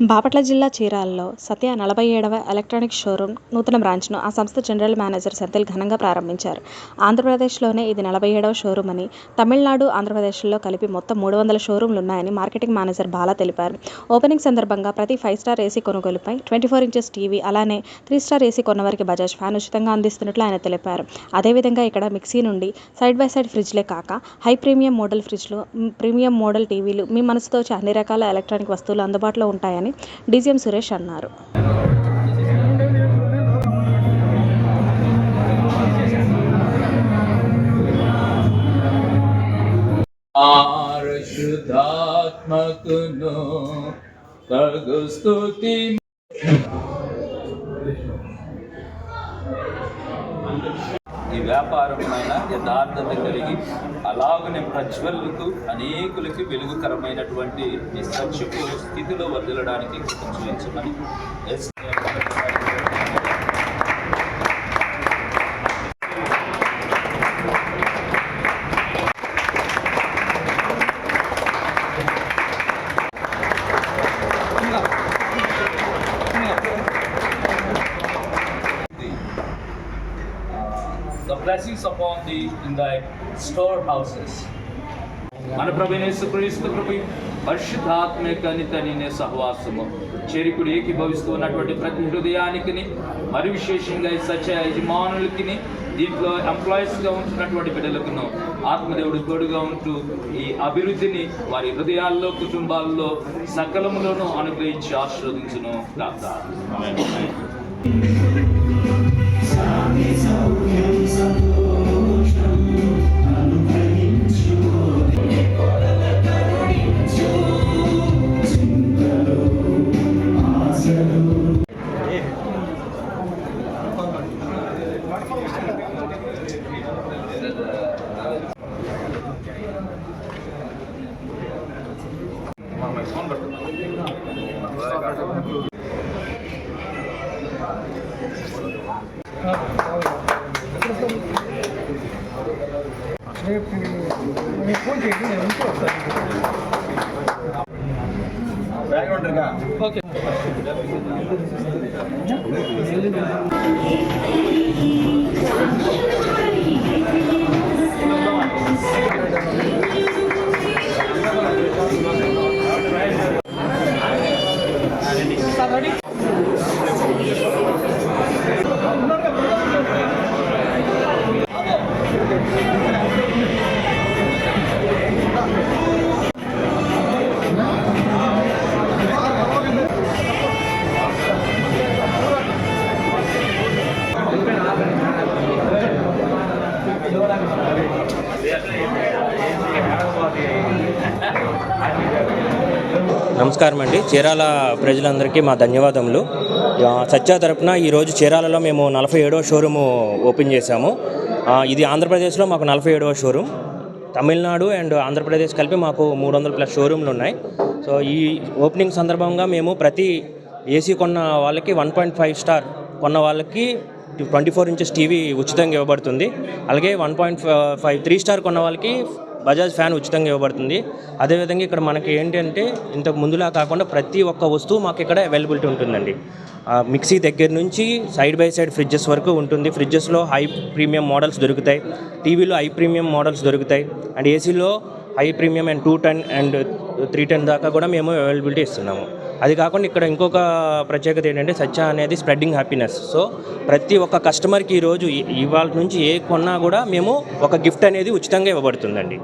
బాపట్ల జిల్లా చీరాలలో సత్య నలభై ఏడవ ఎలక్ట్రానిక్ షోరూమ్ నూతన బ్రాంచ్ను ఆ సంస్థ జనరల్ మేనేజర్ సెంథిల్ ఘనంగా ప్రారంభించారు. ఆంధ్రప్రదేశ్లోనే ఇది నలభై ఏడవ షోరూమ్ అని తమిళనాడు ఆంధ్రప్రదేశ్లో కలిపి మొత్తం మూడు వందల షోరూంలు ఉన్నాయని మార్కెటింగ్ మేనేజర్ బాలా తెలిపారు. ఓపెనింగ్ సందర్భంగా ప్రతి ఫైవ్ స్టార్ ఏసీ కొనుగోలుపై ట్వంటీ ఫోర్ ఇంచెస్ టీవీ అలానే త్రీ స్టార్ ఏసీ కొన్నవారికి బజాజ్ ఫ్యాన్ ఉచితంగా అందిస్తున్నట్లు ఆయన తెలిపారు. అదేవిధంగా ఇక్కడ మిక్సీ నుండి సైడ్ బై సైడ్ ఫ్రిడ్జ్లే కాక హై ప్రీమియం మోడల్ ఫ్రిడ్జ్లు ప్రీమియం మోడల్ టీవీలు మీ మనసుతో అన్ని రకాల ఎలక్ట్రానిక్ వస్తువులు అందుబాటులో ఉంటాయని డీజీఎం సురేష్ అన్నారు. పరిశుద్ధాత్మకును తగు స్తుతి ఈ వ్యాపారమైన యథార్థత కలిగి అలాగనే ప్రజ్వలుతూ అనేకులకి వెలుగుకరమైనటువంటి ఈ సత్యపు స్థితిలో వదలడానికి చూపించమని ఎస్. Blessings upon thee in thy storehouses. మన ప్రభు క్రీస్తు పరిశుద్ధాత్మిక నితని సహవాసము. చేరికుడు ఏకీభవిస్తూ ఉన్నటువంటి ప్రతి హృదయానికి మరి విశేషంగా ఈ సత్య యజమానులకి దీంట్లో ఎంప్లాయీస్గా ఉంటున్నటువంటి బిడ్డలకును ఆత్మదేవుడు తోడుగా ఉంటూ ఈ అభివృద్ధిని వారి హృదయాల్లో కుటుంబాల్లో సకలములోనూ అనుగ్రహించి ఆశీర్వదించును. రేపు ఫోన్ చేయండి నేను బ్యాక్గ్రౌండ్ Gracias. నమస్కారం అండి. చీరాల ప్రజలందరికీ మా ధన్యవాదములు. సత్యా సత్య తరపున ఈరోజు చీరాలలో మేము నలభై ఏడవ షోరూము ఓపెన్ చేశాము. ఇది ఆంధ్రప్రదేశ్లో మాకు నలభై ఏడవ షోరూమ్. తమిళనాడు అండ్ ఆంధ్రప్రదేశ్ కలిపి మాకు మూడు వందల ప్లస్ షోరూమ్లు ఉన్నాయి. సో ఈ ఓపెనింగ్ సందర్భంగా మేము ప్రతి ఏసీ కొన్న వాళ్ళకి వన్ పాయింట్ ఫైవ్ స్టార్ కొన్న వాళ్ళకి ట్వంటీ ఫోర్ ఇంచెస్ టీవీ ఉచితంగా ఇవ్వబడుతుంది. అలాగే one point five three star కొన్న వాళ్ళకి బజాజ్ ఫ్యాన్ ఉచితంగా ఇవ్వబడుతుంది. అదేవిధంగా ఇక్కడ మనకి ఏంటంటే ఇంతకు ముందులా కాకుండా ప్రతి ఒక్క వస్తువు మాకు ఇక్కడ అవైలబిలిటీ ఉంటుందండి. మిక్సీ దగ్గర నుంచి సైడ్ బై సైడ్ ఫ్రిడ్జెస్ వరకు ఉంటుంది. ఫ్రిడ్జెస్లో హై ప్రీమియం మోడల్స్ దొరుకుతాయి. టీవీలో హై ప్రీమియం మోడల్స్ దొరుకుతాయి. అండ్ ఏసీలో high premium and two ten and three ten దాకా కూడా మేము అవైలబిలిటీ ఇస్తున్నాము. అది కాకుండా ఇక్కడ ఇంకొక ప్రత్యేకత ఏంటంటే సత్య అనేది స్ప్రెడ్డింగ్ హ్యాపీనెస్. సో ప్రతి ఒక్క కస్టమర్కి ఈరోజు ఇవాళ నుంచి ఏ కొన్నా కూడా మేము ఒక గిఫ్ట్ అనేది ఉచితంగా ఇవ్వబడుతుందండి.